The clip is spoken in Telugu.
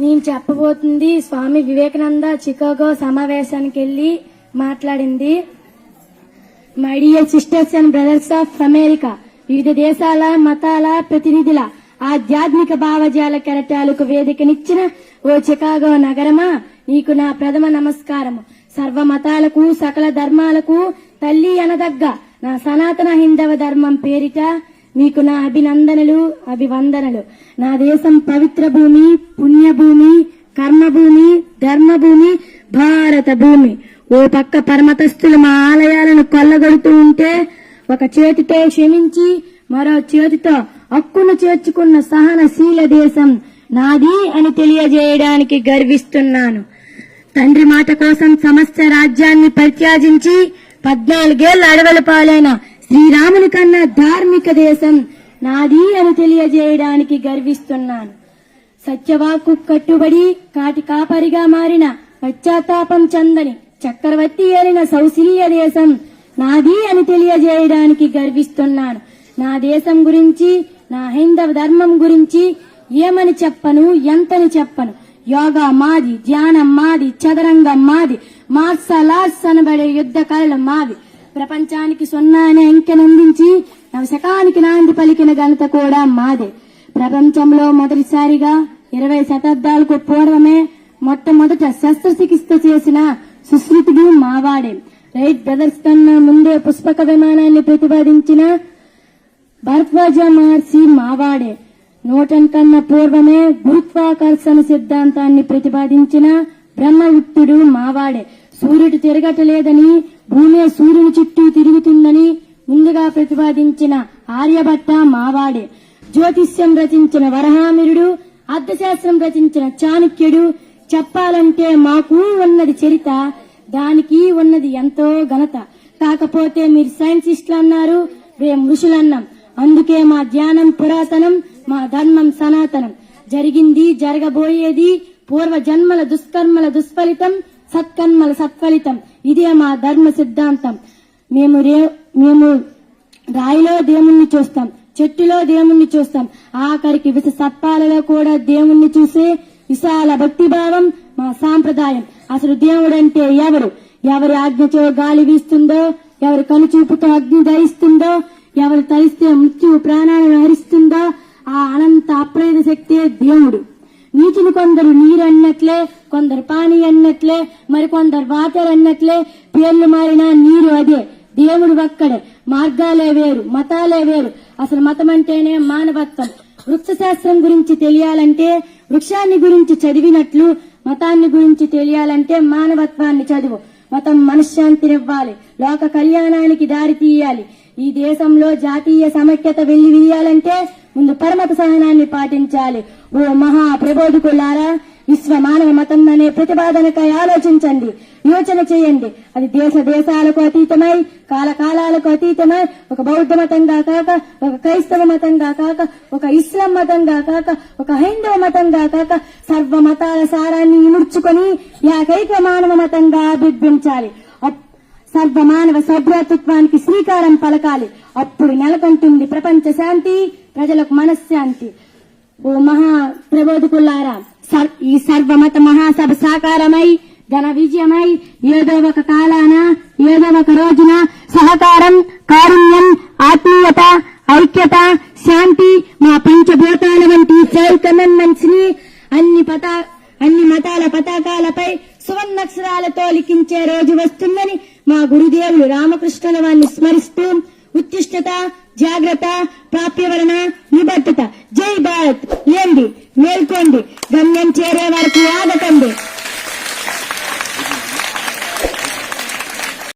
నేను చెప్పబోతుంది స్వామి వివేకానంద చికాగో సమావేశానికి వెళ్ళి మాట్లాడింది. My dear sisters and brothers of America వివిధ దేశాల మతాల ప్రతినిధుల ఆధ్యాత్మిక భావజాల కెరటాలకు వేదికనిచ్చిన ఓ చికాగో నగరమా? నీకు నా ప్రథమ నమస్కారము. సర్వ మతాలకు సకల ధర్మాలకు తల్లి అనదగ్గ నా సనాతన హిందవ ధర్మం పేరిట మీకు నా అభినందనలు అభివందనలు. నా దేశం పవిత్ర భూమి పుణ్యభూమి కర్మభూమి ధర్మభూమి భారత భూమి. ఓ పక్క పరమతస్థులు మా ఆలయాలను కొల్లగొడుతూ ఉంటే ఒక చేతితో క్షమించి మరో చేతితో హక్కును చేర్చుకున్న సహనశీల దేశం నాది అని తెలియజేయడానికి గర్విస్తున్నాను. తండ్రి మాట కోసం సమస్త రాజ్యాన్ని పరిత్యాజించి పద్నాలుగేళ్ళ అడవుల పాలైన శ్రీరాముని కన్నా ధార్మిక దేశం నాది అని తెలియజేయడానికి గర్విస్తున్నాను. సత్యవాకు కట్టుబడి కాటి కాపరిగా మారిన పశ్చాత్తాపం చందని చక్రవర్తి ఏలిన సౌశీల్య దేశం నాది అని తెలియజేయడానికి గర్విస్తున్నాను. నా దేశం గురించి నా హైందవ ధర్మం గురించి ఏమని చెప్పను ఎంతని చెప్పను? యోగా మాది ధ్యానం మాది చదరంగం మాది మార్షల్ ఆర్ట్స్ అనబడే యుద్ధ కళలు మావి. ప్రపంచానికి సున్నా అనే అంకెనందించి నవశకానికి నాంది పలికిన ఘనత కూడా మాదే. ప్రపంచంలో మొదటిసారిగా ఇరవై శతాబ్దాలకు పూర్వమే మొట్టమొదట శస్త్రచికిత్స చేసిన సుశ్రుతుడు మావాడే. రైట్ బ్రదర్స్ కన్నా ముందే పుష్పక విమానాన్ని ప్రతిపాదించిన భరద్వాజ మహర్షి మావాడే. నూటన్ కన్నా పూర్వమే గురుత్వాకర్షణ సిద్ధాంతాన్ని ప్రతిపాదించిన బ్రహ్మగుప్తుడు మావాడే. సూర్యుడు తిరగటలేదని భూమి సూర్యుని చుట్టూ తిరుగుతుందని ముందుగా ప్రతిపాదించిన ఆర్యభట్ట మావాడే. జ్యోతిష్యం రచించిన వరహామిరుడు అర్థశాస్త్రం రచించిన చాణక్యుడు చెప్పాలంటే మాకు ఉన్నది చరిత దానికి ఉన్నది ఎంతో ఘనత. కాకపోతే మీరు సైన్సిస్టులు అన్నారు మేము ఋషులన్నాం. అందుకే మా ధ్యానం పురాతనం మా ధర్మం సనాతనం. జరిగింది జరగబోయేది పూర్వ జన్మల దుష్కర్మల దుష్ఫలితం సత్కర్మల సత్ఫలితం. ఇదే మా ధర్మ సిద్ధాంతం. మేము రే మేము రాయిలో దేవుణ్ణి చూస్తాం. చెట్టులో దేవుణ్ణి చూస్తాం. ఆఖరికి విష సర్పాలలో కూడా దేవుణ్ణి చూసే విశాల భక్తిభావం మా సాంప్రదాయం. అసలు దేవుడంటే ఎవరు? ఎవరి ఆజ్ఞతో గాలి వీస్తుందో ఎవరి కనుచూపుతో అగ్ని ధరిస్తుందో ఎవరు తలిస్తే మృత్యు ప్రాణాలను హరిస్తుందో ఆ అనంత అప్రేత శక్తే దేవుడు. నీటిని కొందరు నీరు అన్నట్లే కొందరు పానీ అన్నట్లే మరి కొందరు వాటర్ అన్నట్లే పేర్లు మారిన నీరు అదే. దేవుడు ఒక్కడే. మార్గాలే వేరు మతాలే వేరు. అసలు మతం అంటేనే మానవత్వం. వృక్ష శాస్త్రం గురించి తెలియాలంటే వృక్షాన్ని గురించి చదివినట్లు మతాన్ని గురించి తెలియాలంటే మానవత్వాన్ని చదువు. మతం మనశ్శాంతినివ్వాలి. లోక కళ్యాణానికి దారి తీయాలి. ఈ దేశంలో జాతీయ సమైక్యత వెళ్ళివీయాలంటే ముందు పరమత సహనాన్ని పాటించాలి. ఓ మహా ప్రబోధకులారా విశ్వ మానవ మతం అనే ప్రతిపాదనకై ఆలోచించండి యోచన చేయండి. అది దేశ దేశాలకు అతీతమై కాలకాలాలకు అతీతమై ఒక బౌద్ధ మతంగా కాక ఒక క్రైస్తవ మతంగా కాక ఒక ఇస్లాం మతంగా కాక ఒక హైందవ మతంగా కాక సర్వ మతాల సారాన్ని ఇముడ్చుకొని ఏకైక మానవ మతంగా అభివృద్ధించాలి. అప్- సర్వ మానవ సభ్యత్వానికి శ్రీకారం పలకాలి. అప్పుడు నెలకొంటుంది ప్రపంచ శాంతి. ప్రజలకు మనశ్శాంతి. ఓ మహా ప్రబోధకులారా సర్- ఈ సర్వమత మహాసభ సాకారమై ఘన విజయమై ఏదో ఒక కాలాన ఏదో ఒక రోజున సహకారం కారుణ్యం ఆత్మీయత ఐక్యత శాంతి మా పంచభూతాల వంటి ఫైవ్ కమెంట్మెంట్స్ని అన్ని పతా అన్ని మతాల పతాకాలపై సువర్ణక్షరాలతో లిఖించే రోజు వస్తుందని మా గురుదేవులు రామకృష్ణుల వారిని స్మరిస్తూ ఉత్తిష్టత జాగ్రత్త ప్రాప్యవరణ నిబద్ధత. జై